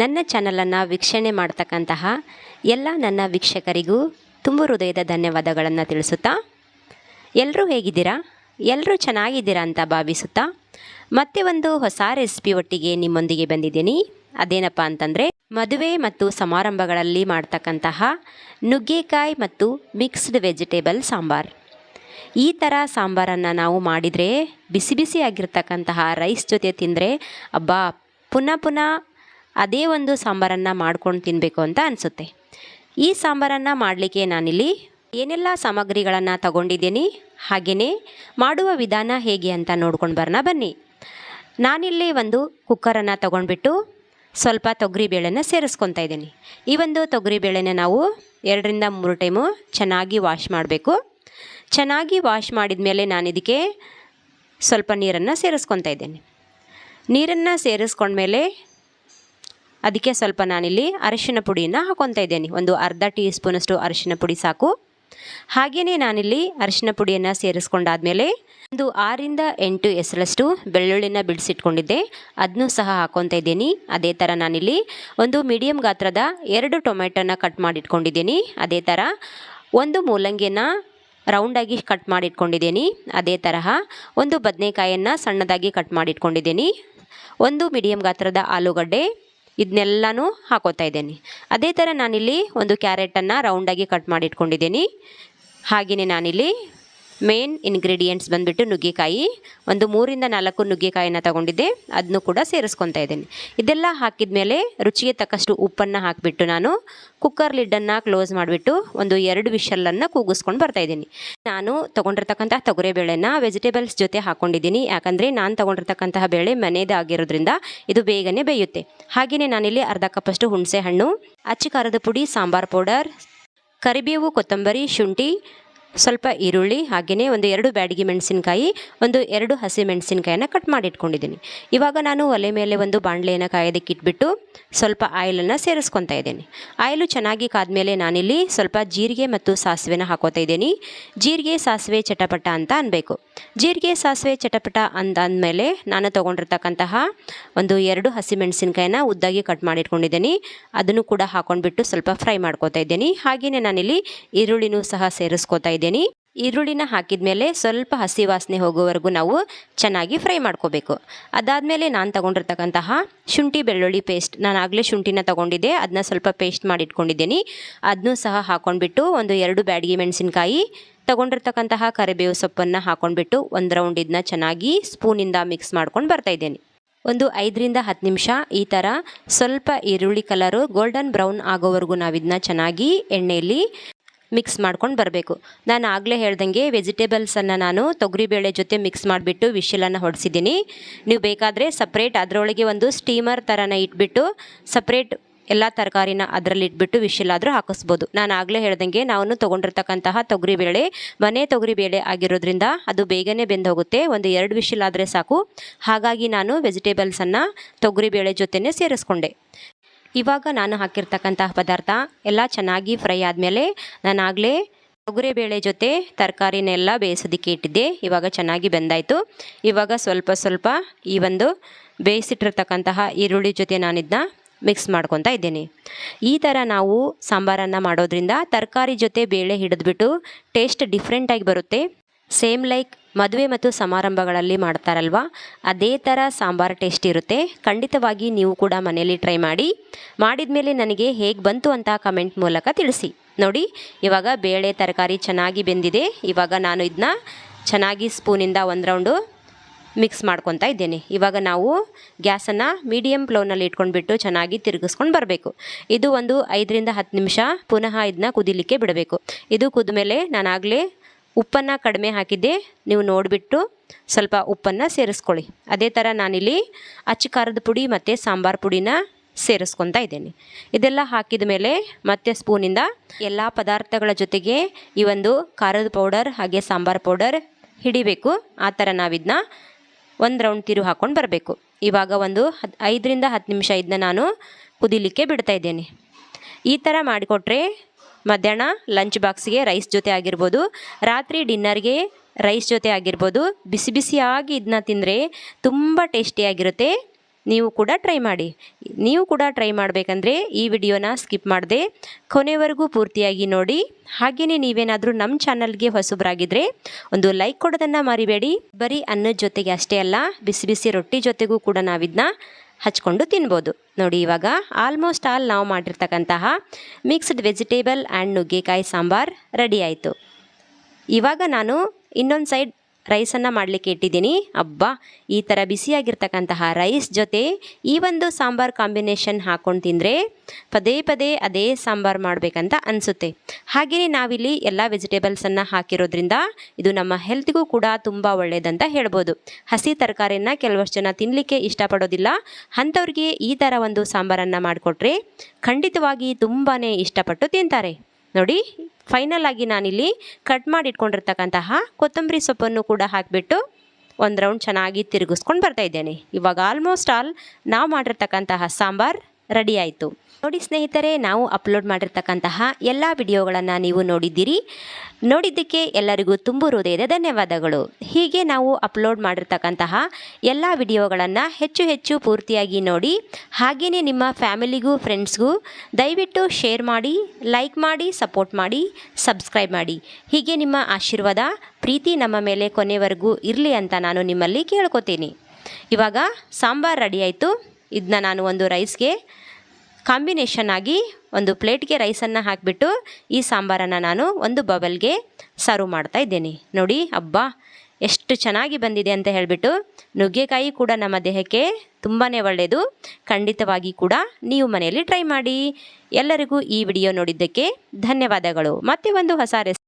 ನನ್ನ ಚಾನಲನ್ನು ವೀಕ್ಷಣೆ ಮಾಡ್ತಕ್ಕಂತಹ ಎಲ್ಲ ನನ್ನ ವೀಕ್ಷಕರಿಗೂ ತುಂಬ ಹೃದಯದ ಧನ್ಯವಾದಗಳನ್ನು ತಿಳಿಸುತ್ತಾ ಎಲ್ಲರೂ ಹೇಗಿದ್ದೀರಾ? ಎಲ್ಲರೂ ಚೆನ್ನಾಗಿದ್ದೀರಾ ಅಂತ ಭಾವಿಸುತ್ತಾ, ಮತ್ತೆ ಒಂದು ಹೊಸ ರೆಸಿಪಿ ಒಟ್ಟಿಗೆ ನಿಮ್ಮೊಂದಿಗೆ ಬಂದಿದ್ದೀನಿ. ಅದೇನಪ್ಪ ಅಂತಂದರೆ, ಮದುವೆ ಮತ್ತು ಸಮಾರಂಭಗಳಲ್ಲಿ ಮಾಡ್ತಕ್ಕಂತಹ ನುಗ್ಗೆಕಾಯಿ ಮತ್ತು ಮಿಕ್ಸ್ಡ್ ವೆಜಿಟೇಬಲ್ ಸಾಂಬಾರ್. ಈ ಥರ ಸಾಂಬಾರನ್ನು ನಾವು ಮಾಡಿದರೆ ಬಿಸಿ ಬಿಸಿಯಾಗಿರ್ತಕ್ಕಂತಹ ರೈಸ್ ಜೊತೆ ತಿಂದರೆ, ಅಬ್ಬಾ, ಪುನಃ ಪುನಃ ಅದೇ ಒಂದು ಸಾಂಬಾರನ್ನು ಮಾಡ್ಕೊಂಡು ತಿನ್ನಬೇಕು ಅಂತ ಅನಿಸುತ್ತೆ. ಈ ಸಾಂಬಾರನ್ನು ಮಾಡಲಿಕ್ಕೆ ನಾನಿಲ್ಲಿ ಏನೆಲ್ಲ ಸಾಮಗ್ರಿಗಳನ್ನು ತಗೊಂಡಿದ್ದೀನಿ ಹಾಗೆಯೇ ಮಾಡುವ ವಿಧಾನ ಹೇಗೆ ಅಂತ ನೋಡ್ಕೊಂಡು ಬರೋಣ ಬನ್ನಿ. ನಾನಿಲ್ಲಿ ಒಂದು ಕುಕ್ಕರನ್ನು ತಗೊಂಡ್ಬಿಟ್ಟು ಸ್ವಲ್ಪ ತೊಗರಿಬೇಳೆನ ಸೇರಿಸ್ಕೊತಾ ಇದ್ದೀನಿ. ಈ ಒಂದು ತೊಗರಿಬೇಳೆನ ನಾವು ಎರಡರಿಂದ ಮೂರು ಟೈಮು ಚೆನ್ನಾಗಿ ವಾಶ್ ಮಾಡಬೇಕು. ಚೆನ್ನಾಗಿ ವಾಶ್ ಮಾಡಿದ ಮೇಲೆ ನಾನು ಇದಕ್ಕೆ ಸ್ವಲ್ಪ ನೀರನ್ನು ಸೇರಿಸ್ಕೊತಾ ಇದ್ದೀನಿ. ನೀರನ್ನು ಸೇರಿಸ್ಕೊಂಡ್ಮೇಲೆ ಅದಕ್ಕೆ ಸ್ವಲ್ಪ ನಾನಿಲ್ಲಿ ಅರಿಶಿನ ಪುಡಿಯನ್ನು ಹಾಕೊತಾ ಇದ್ದೇನೆ. ಒಂದು ಅರ್ಧ ಟೀ ಸ್ಪೂನಷ್ಟು ಅರಿಶಿನ ಪುಡಿ ಸಾಕು. ಹಾಗೆಯೇ ನಾನಿಲ್ಲಿ ಅರಿಶಿನ ಪುಡಿಯನ್ನು ಸೇರಿಸ್ಕೊಂಡಾದ್ಮೇಲೆ ಒಂದು ಆರಿಂದ ಎಂಟು ಎಸಳಷ್ಟು ಬೆಳ್ಳುಳ್ಳಿನ ಬಿಡಿಸಿಟ್ಕೊಂಡಿದ್ದೆ. ಅದನ್ನೂ ಸಹ ಹಾಕೊತಾ ಇದ್ದೀನಿ. ಅದೇ ಥರ ನಾನಿಲ್ಲಿ ಒಂದು ಮೀಡಿಯಂ ಗಾತ್ರದ ಎರಡು ಟೊಮೆಟೊನ ಕಟ್ ಮಾಡಿಟ್ಕೊಂಡಿದ್ದೀನಿ. ಅದೇ ಥರ ಒಂದು ಮೂಲಂಗಿಯನ್ನು ರೌಂಡಾಗಿ ಕಟ್ ಮಾಡಿಟ್ಕೊಂಡಿದ್ದೀನಿ. ಅದೇ ತರಹ ಒಂದು ಬದನೆಕಾಯನ್ನು ಸಣ್ಣದಾಗಿ ಕಟ್ ಮಾಡಿಟ್ಕೊಂಡಿದ್ದೀನಿ. ಒಂದು ಮೀಡಿಯಂ ಗಾತ್ರದ ಆಲೂಗಡ್ಡೆ ಇದನ್ನೆಲ್ಲನೂ ಹಾಕೋತಾ ಇದ್ದೀನಿ. ಅದೇ ಥರ ನಾನಿಲ್ಲಿ ಒಂದು ಕ್ಯಾರೆಟನ್ನು ರೌಂಡಾಗಿ ಕಟ್ ಮಾಡಿಟ್ಕೊಂಡಿದ್ದೀನಿ. ಹಾಗೆಯೇ ನಾನಿಲ್ಲಿ ಮೇನ್ ಇಂಗ್ರೀಡಿಯೆಂಟ್ಸ್ ಬಂದುಬಿಟ್ಟು ನುಗ್ಗೆಕಾಯಿ, ಒಂದು ಮೂರಿಂದ ನಾಲ್ಕು ನುಗ್ಗೆಕಾಯಿನ ತಗೊಂಡಿದ್ದೆ. ಅದನ್ನು ಕೂಡ ಸೇರಿಸ್ಕೊತಾ ಇದ್ದೀನಿ. ಇದೆಲ್ಲ ಹಾಕಿದ ಮೇಲೆ ರುಚಿಗೆ ತಕ್ಕಷ್ಟು ಉಪ್ಪನ್ನು ಹಾಕಿಬಿಟ್ಟು ನಾನು ಕುಕ್ಕರ್ ಲಿಡ್ಡನ್ನು ಕ್ಲೋಸ್ ಮಾಡಿಬಿಟ್ಟು ಒಂದು ಎರಡು ವಿಷಲನ್ನು ಕೂಗಿಸ್ಕೊಂಡು ಬರ್ತಾಯಿದ್ದೀನಿ ನಾನು ತೊಗೊಂಡಿರ್ತಕ್ಕಂತಹ ತೊಗರಿಬೇಳೆನ ವೆಜಿಟೇಬಲ್ಸ್ ಜೊತೆ ಹಾಕ್ಕೊಂಡಿದ್ದೀನಿ ಯಾಕಂದರೆ ನಾನು ತೊಗೊಂಡಿರ್ತಕ್ಕಂತಹ ಬೇಳೆ ಮನೆಯದಾಗಿರೋದ್ರಿಂದ ಇದು ಬೇಗನೆ ಬೇಯುತ್ತೆ. ಹಾಗೆಯೇ ನಾನಿಲ್ಲಿ ಅರ್ಧ ಕಪ್ಪಷ್ಟು ಹುಣಸೆ ಹಣ್ಣು ಅಚ್ಚಿ ಖಾರದ ಪುಡಿ, ಸಾಂಬಾರ್ ಪೌಡರ್, ಕರಿಬೇವು, ಕೊತ್ತಂಬರಿ, ಶುಂಠಿ ಸ್ವಲ್ಪ ಈರುಳ್ಳಿ ಹಾಗೆಯೇ ಒಂದು ಎರಡು ಬ್ಯಾಡಿಗೆ ಮೆಣಸಿನಕಾಯಿ, ಒಂದು ಎರಡು ಹಸಿ ಮೆಣಸಿನಕಾಯಿಯನ್ನು ಕಟ್ ಮಾಡಿ ಇಟ್ಕೊಂಡಿದ್ದೀನಿ ಇವಾಗ ನಾನು ಒಲೆ ಮೇಲೆ ಒಂದು ಬಾಣಲೆಯನ್ನು ಕಾಯೋದಕ್ಕೆ ಇಟ್ಬಿಟ್ಟು ಸ್ವಲ್ಪ ಆಯಿಲನ್ನು ಸೇರಿಸ್ಕೊತಾ ಇದ್ದೀನಿ. ಆಯಿಲು ಚೆನ್ನಾಗಿ ಕಾದ್ಮೇಲೆ ನಾನಿಲ್ಲಿ ಸ್ವಲ್ಪ ಜೀರಿಗೆ ಮತ್ತು ಸಾಸಿವೆನ ಹಾಕೋತಾ ಇದ್ದೀನಿ. ಜೀರಿಗೆ, ಸಾಸಿವೆ, ಚಟಪಟ ಅಂತ ಅನ್ಬೇಕು. ಜೀರಿಗೆ, ಸಾಸಿವೆ, ಚಟಪಟ ಅಂದಾದ್ಮೇಲೆ ನಾನು ತೊಗೊಂಡಿರ್ತಕ್ಕಂತಹ ಒಂದು ಎರಡು ಹಸಿ ಮೆಣಸಿನಕಾಯಿನ ಉದ್ದಾಗಿ ಕಟ್ ಮಾಡಿಟ್ಕೊಂಡಿದ್ದೀನಿ. ಅದನ್ನು ಕೂಡ ಹಾಕೊಂಡ್ಬಿಟ್ಟು ಸ್ವಲ್ಪ ಫ್ರೈ ಮಾಡ್ಕೋತಾ ಇದ್ದೀನಿ. ಹಾಗೆಯೇ ನಾನಿಲ್ಲಿ ಈರುಳ್ಳಿನೂ ಸಹ ಸೇರಿಸ್ಕೋತಾ ಇದ್ದೀನಿ. ಈರುಳ್ಳಿನ ಹಾಕಿದ ಮೇಲೆ ಸ್ವಲ್ಪ ಹಸಿ ವಾಸನೆ ಹೋಗೋವರೆಗೂ ನಾವು ಚೆನ್ನಾಗಿ ಫ್ರೈ ಮಾಡ್ಕೋಬೇಕು. ಅದಾದಮೇಲೆ ನಾನು ತಗೊಂಡಿರ್ತಕ್ಕಂತಹ ಶುಂಠಿ ಬೆಳ್ಳುಳ್ಳಿ ಪೇಸ್ಟ್. ನಾನು ಆಗಲೇ ಶುಂಠಿನ ತೊಗೊಂಡಿದ್ದೆ. ಅದನ್ನ ಸ್ವಲ್ಪ ಪೇಸ್ಟ್ ಮಾಡಿ ಇಟ್ಕೊಂಡಿದ್ದೀನಿ ಅದನ್ನೂ ಸಹ ಹಾಕ್ಕೊಂಡ್ಬಿಟ್ಟು ಒಂದು ಎರಡು ಬ್ಯಾಡಗಿ ಮೆಣಸಿನ್ಕಾಯಿ, ತಗೊಂಡಿರ್ತಕ್ಕಂತಹ ಕರಿಬೇವು ಸೊಪ್ಪನ್ನು ಹಾಕ್ಕೊಂಡ್ಬಿಟ್ಟು ಒಂದು ರೌಂಡ್ ಇದನ್ನ ಚೆನ್ನಾಗಿ ಸ್ಪೂನಿಂದ ಮಿಕ್ಸ್ ಮಾಡ್ಕೊಂಡು ಬರ್ತಾಯಿದ್ದೀನಿ ಒಂದು ಐದರಿಂದ ಹತ್ತು ನಿಮಿಷ ಈ ಥರ ಸ್ವಲ್ಪ ಈರುಳ್ಳಿ ಕಲರು, ಗೋಲ್ಡನ್ ಬ್ರೌನ್ ಆಗೋವರೆಗೂ ನಾವು ಇದನ್ನ ಚೆನ್ನಾಗಿ ಎಣ್ಣೆಯಲ್ಲಿ ಮಿಕ್ಸ್ ಮಾಡ್ಕೊಂಡು ಬರಬೇಕು. ನಾನು ಆಗಲೇ ಹೇಳ್ದಂಗೆ ವೆಜಿಟೇಬಲ್ಸನ್ನು ನಾನು ತೊಗರಿಬೇಳೆ ಜೊತೆ ಮಿಕ್ಸ್ ಮಾಡಿಬಿಟ್ಟು ವಿಶಲನ್ನು ಹೊಡೆಸಿದ್ದೀನಿ. ನೀವು ಬೇಕಾದರೆ ಸಪ್ರೇಟ್ ಅದರೊಳಗೆ ಒಂದು ಸ್ಟೀಮರ್ ಥರನ ಇಟ್ಬಿಟ್ಟು ಸಪ್ರೇಟ್ ಎಲ್ಲ ತರಕಾರಿನ ಅದರಲ್ಲಿ ಇಟ್ಬಿಟ್ಟು ವಿಶಲಾದರೂ ಹಾಕಿಸ್ಬೋದು. ನಾನು ಆಗಲೇ ಹೇಳ್ದಂಗೆ ನಾವು ತೊಗೊಂಡಿರ್ತಕ್ಕಂತಹ ತೊಗರಿಬೇಳೆ ಮನೆ ತೊಗರಿಬೇಳೆ ಆಗಿರೋದ್ರಿಂದ ಅದು ಬೇಗನೆ ಬೆಂದು ಹೋಗುತ್ತೆ ಒಂದು ಎರಡು ವಿಶಲಾದರೆ ಸಾಕು. ಹಾಗಾಗಿ ನಾನು ವೆಜಿಟೇಬಲ್ಸನ್ನು ತೊಗರಿಬೇಳೆ ಜೊತೆನೇ ಸೇರಿಸ್ಕೊಂಡೆ. ಇವಾಗ ನಾನು ಹಾಕಿರ್ತಕ್ಕಂತಹ ಪದಾರ್ಥ ಎಲ್ಲ ಚೆನ್ನಾಗಿ ಫ್ರೈ ಆದಮೇಲೆ ನಾನು ಆಗಲೇ ತೊಗರಿಬೇಳೆ ಜೊತೆ ತರಕಾರಿನೆಲ್ಲ ಬೇಯಿಸೋದಕ್ಕೆ ಇಟ್ಟಿದ್ದೆ. ಇವಾಗ ಚೆನ್ನಾಗಿ ಬೆಂದಾಯಿತು. ಇವಾಗ ಸ್ವಲ್ಪ ಸ್ವಲ್ಪ ಈ ಒಂದು ಬೇಯಿಸಿಟ್ಟಿರ್ತಕ್ಕಂತಹ ಈರುಳ್ಳಿ ಜೊತೆ ನಾನಿದನ್ನ ಮಿಕ್ಸ್ ಮಾಡ್ಕೊತಾ ಇದ್ದೀನಿ. ಈ ಥರ ನಾವು ಸಾಂಬಾರನ್ನು ಮಾಡೋದ್ರಿಂದ ತರಕಾರಿ ಜೊತೆ ಬೇಳೆ ಹಿಡಿದ್ಬಿಟ್ಟು ಟೇಸ್ಟ್ ಡಿಫ್ರೆಂಟಾಗಿ ಬರುತ್ತೆ. ಸೇಮ್ ಲೈಕ್ ಮದುವೆ ಮತ್ತು ಸಮಾರಂಭಗಳಲ್ಲಿ ಮಾಡ್ತಾರಲ್ವ? ಅದೇ ಥರ ಸಾಂಬಾರು ಟೇಸ್ಟ್ ಇರುತ್ತೆ. ಖಂಡಿತವಾಗಿ ನೀವು ಕೂಡ ಮನೆಯಲ್ಲಿ ಟ್ರೈ ಮಾಡಿ. ಮಾಡಿದ ಮೇಲೆ ನನಗೆ ಹೇಗೆ ಬಂತು ಅಂತ ಕಮೆಂಟ್ ಮೂಲಕ ತಿಳಿಸಿ. ನೋಡಿ, ಇವಾಗ ಬೇಳೆ ತರಕಾರಿ ಚೆನ್ನಾಗಿ ಬೆಂದಿದೆ. ಇವಾಗ ನಾನು ಇದನ್ನ ಚೆನ್ನಾಗಿ ಸ್ಪೂನಿಂದ ಒಂದು ರೌಂಡು ಮಿಕ್ಸ್ ಮಾಡ್ಕೊತಾ ಇದ್ದೇನೆ. ಇವಾಗ ನಾವು ಗ್ಯಾಸನ್ನು ಮೀಡಿಯಮ್ ಫ್ಲೋನಲ್ಲಿ ಇಟ್ಕೊಂಡ್ಬಿಟ್ಟು ಚೆನ್ನಾಗಿ ತಿರುಗಿಸ್ಕೊಂಡು ಬರಬೇಕು. ಇದು ಒಂದು ಐದರಿಂದ ಹತ್ತು ನಿಮಿಷ ಪುನಃ ಇದನ್ನ ಕುದಿಲಿಕ್ಕೆ ಬಿಡಬೇಕು. ಇದು ಕುದ್ಮೇಲೆ ನಾನಾಗಲೇ ಉಪ್ಪನ್ನು ಕಡಿಮೆ ಹಾಕಿದ್ದೆ. ನೀವು ನೋಡಿಬಿಟ್ಟು ಸ್ವಲ್ಪ ಉಪ್ಪನ್ನು ಸೇರಿಸ್ಕೊಳ್ಳಿ. ಅದೇ ಥರ ನಾನಿಲ್ಲಿ ಅಚ್ಚ ಖಾರದ ಪುಡಿ ಮತ್ತು ಸಾಂಬಾರು ಪುಡಿನ ಸೇರಿಸ್ಕೊತಾ ಇದ್ದೇನೆ. ಇದೆಲ್ಲ ಹಾಕಿದ ಮೇಲೆ ಮತ್ತೆ ಸ್ಪೂನಿಂದ ಎಲ್ಲ ಪದಾರ್ಥಗಳ ಜೊತೆಗೆ ಈ ಒಂದು ಖಾರದ ಪೌಡರ್ ಹಾಗೆ ಸಾಂಬಾರು ಪೌಡರ್ ಹಿಡಿಬೇಕು. ಆ ಥರ ನಾವಿದನ್ನ ಒಂದು ರೌಂಡ್ ತಿರು ಹಾಕ್ಕೊಂಡು ಬರಬೇಕು. ಇವಾಗ ಒಂದು ಹತ್ತು ಐದರಿಂದ ಹತ್ತು ನಿಮಿಷ ಇದನ್ನ ನಾನು ಕುದಿಲಿಕ್ಕೆ ಬಿಡ್ತಾ ಇದ್ದೇನೆ. ಈ ಥರ ಮಾಡಿಕೊಟ್ರೆ ಮಧ್ಯಾಹ್ನ ಲಂಚ್ ಬಾಕ್ಸ್ಗೆ ರೈಸ್ ಜೊತೆ ಆಗಿರ್ಬೋದು, ರಾತ್ರಿ ಡಿನ್ನರ್ಗೆ ರೈಸ್ ಜೊತೆ ಆಗಿರ್ಬೋದು, ಬಿಸಿ ಬಿಸಿಯಾಗಿ ಇದನ್ನ ತಿಂದರೆ ತುಂಬ ಟೇಸ್ಟಿಯಾಗಿರುತ್ತೆ ನೀವು ಕೂಡ ಟ್ರೈ ಮಾಡಿ. ನೀವು ಕೂಡ ಟ್ರೈ ಮಾಡಬೇಕಂದ್ರೆ ಈ ವಿಡಿಯೋನ ಸ್ಕಿಪ್ ಮಾಡದೆ, ಕೊನೆವರೆಗೂ ಪೂರ್ತಿಯಾಗಿ ನೋಡಿ. ಹಾಗೆಯೇ ನೀವೇನಾದರೂ ನಮ್ಮ ಚಾನಲ್ಗೆ ಹೊಸಬರಾಗಿದ್ದರೆ ಒಂದು ಲೈಕ್ ಕೊಡೋದನ್ನು ಮರಿಬೇಡಿ. ಬರೀ ಅನ್ನದ ಜೊತೆಗೆ ಅಷ್ಟೇ ಅಲ್ಲ, ಬಿಸಿ ಬಿಸಿ ರೊಟ್ಟಿ ಜೊತೆಗೂ ಕೂಡ ನಾವಿದನ್ನ ಹಚ್ಕೊಂಡು ತಿನ್ಬೋದು. ನೋಡಿ ಇವಾಗ ಆಲ್ಮೋಸ್ಟ್ ಆಲ್ ನಾವು ಮಾಡಿರ್ತಕ್ಕಂತಹ ಮಿಕ್ಸ್ಡ್ ವೆಜಿಟೇಬಲ್ ಆ್ಯಂಡ್ ನುಗ್ಗೆಕಾಯಿ ಸಾಂಬಾರ್ ರೆಡಿ ಆಯಿತು. ಇವಾಗ ನಾನು ಇನ್ನೊಂದು ಸೈಡ್ ರೈಸನ್ನು ಮಾಡಲಿಕ್ಕೆ ಇಟ್ಟಿದ್ದೀನಿ. ಅಬ್ಬಾ, ಈ ಥರ ಬಿಸಿಯಾಗಿರ್ತಕ್ಕಂತಹ ರೈಸ್ ಜೊತೆ ಈ ಒಂದು ಸಾಂಬಾರ್ ಕಾಂಬಿನೇಷನ್ ಹಾಕ್ಕೊಂಡು ತಿಂದರೆ ಪದೇ ಪದೇ ಅದೇ ಸಾಂಬಾರು ಮಾಡಬೇಕಂತ ಅನಿಸುತ್ತೆ. ಹಾಗೆಯೇ ನಾವಿಲ್ಲಿ ಎಲ್ಲ ವೆಜಿಟೇಬಲ್ಸನ್ನು ಹಾಕಿರೋದ್ರಿಂದ ಇದು ನಮ್ಮ ಹೆಲ್ತ್ಗೂ ಕೂಡ ತುಂಬ ಒಳ್ಳೆಯದಂತ ಹೇಳ್ಬೋದು. ಹಸಿ ತರಕಾರಿನ ಕೆಲವಷ್ಟು ಜನ ತಿನ್ನಲಿಕ್ಕೆ ಇಷ್ಟಪಡೋದಿಲ್ಲ. ಅಂಥವ್ರಿಗೆ ಈ ಥರ ಒಂದು ಸಾಂಬಾರನ್ನು ಮಾಡಿಕೊಟ್ರೆ ಖಂಡಿತವಾಗಿ ತುಂಬಾ ಇಷ್ಟಪಟ್ಟು ತಿಂತಾರೆ. ನೋಡಿ ಫೈನಲ್ ಆಗಿ ನಾನಿಲ್ಲಿ ಕಟ್ ಮಾಡಿ ಇಟ್ಕೊಂಡಿರ್ತಕ್ಕಂತಹ ಕೊತ್ತಂಬರಿ ಸೊಪ್ಪನ್ನು ಕೂಡ ಹಾಕಿಬಿಟ್ಟು ಒಂದು ರೌಂಡ್ ಚೆನ್ನಾಗಿ ತಿರುಗಿಸ್ಕೊಂಡು ಬರ್ತಾ ಇದ್ದೇನೆ. ಇವಾಗ ಆಲ್ಮೋಸ್ಟ್ ಆಲ್ ನಾವು ಮಾಡಿರ್ತಕ್ಕಂತಹ ಸಾಂಬಾರ್ ರೆಡಿ ಆಯಿತು. ನೋಡಿ ಸ್ನೇಹಿತರೆ, ನಾವು ಅಪ್ಲೋಡ್ ಮಾಡಿರ್ತಕ್ಕಂತಹ ಎಲ್ಲ ವಿಡಿಯೋಗಳನ್ನು ನೀವು ನೋಡಿದ್ದೀರಿ. ನೋಡಿದ್ದಕ್ಕೆ ಎಲ್ಲರಿಗೂ ತುಂಬು ಹೃದಯದ ಧನ್ಯವಾದಗಳು. ಹೀಗೆ ನಾವು ಅಪ್ಲೋಡ್ ಮಾಡಿರ್ತಕ್ಕಂತಹ ಎಲ್ಲ ವಿಡಿಯೋಗಳನ್ನು ಹೆಚ್ಚು ಹೆಚ್ಚು ಪೂರ್ತಿಯಾಗಿ ನೋಡಿ ಹಾಗೆಯೇ ನಿಮ್ಮ ಫ್ಯಾಮಿಲಿಗೂ, ಫ್ರೆಂಡ್ಸ್ಗೂ ದಯವಿಟ್ಟು ಶೇರ್ ಮಾಡಿ, ಲೈಕ್ ಮಾಡಿ, ಸಪೋರ್ಟ್ ಮಾಡಿ, ಸಬ್ಸ್ಕ್ರೈಬ್ ಮಾಡಿ. ಹೀಗೆ ನಿಮ್ಮ ಆಶೀರ್ವಾದ ಪ್ರೀತಿ ನಮ್ಮ ಮೇಲೆ ಕೊನೆವರೆಗೂ ಇರಲಿ ಅಂತ ನಾನು ನಿಮ್ಮಲ್ಲಿ ಕೇಳ್ಕೊತೀನಿ. ಇವಾಗ ಸಾಂಬಾರು ರೆಡಿ ಆಯಿತು. ಇದನ್ನ ನಾನು ಒಂದು ರೈಸ್ಗೆ ಕಾಂಬಿನೇಷನ್ ಆಗಿ ಒಂದು ಪ್ಲೇಟ್ಗೆ ರೈಸನ್ನು ಹಾಕಿಬಿಟ್ಟು ಈ ಸಾಂಬಾರನ್ನು ನಾನು ಒಂದು ಬಬಲ್ಗೆ ಸರ್ವ್ ಮಾಡ್ತಾ ಇದ್ದೇನೆ. ನೋಡಿ, ಅಬ್ಬಾ, ಎಷ್ಟು ಚೆನ್ನಾಗಿ ಬಂದಿದೆ ಅಂತ ಹೇಳಿಬಿಟ್ಟು ನುಗ್ಗೆಕಾಯಿ ಕೂಡ ನಮ್ಮ ದೇಹಕ್ಕೆ ತುಂಬಾ ಒಳ್ಳೆಯದು. ಖಂಡಿತವಾಗಿ ಕೂಡ ನೀವು ಮನೆಯಲ್ಲಿ ಟ್ರೈ ಮಾಡಿ. ಎಲ್ಲರಿಗೂ ಈ ವಿಡಿಯೋ ನೋಡಿದ್ದಕ್ಕೆ ಧನ್ಯವಾದಗಳು. ಮತ್ತೆ ಒಂದು ಹೊಸ ರೆಸ್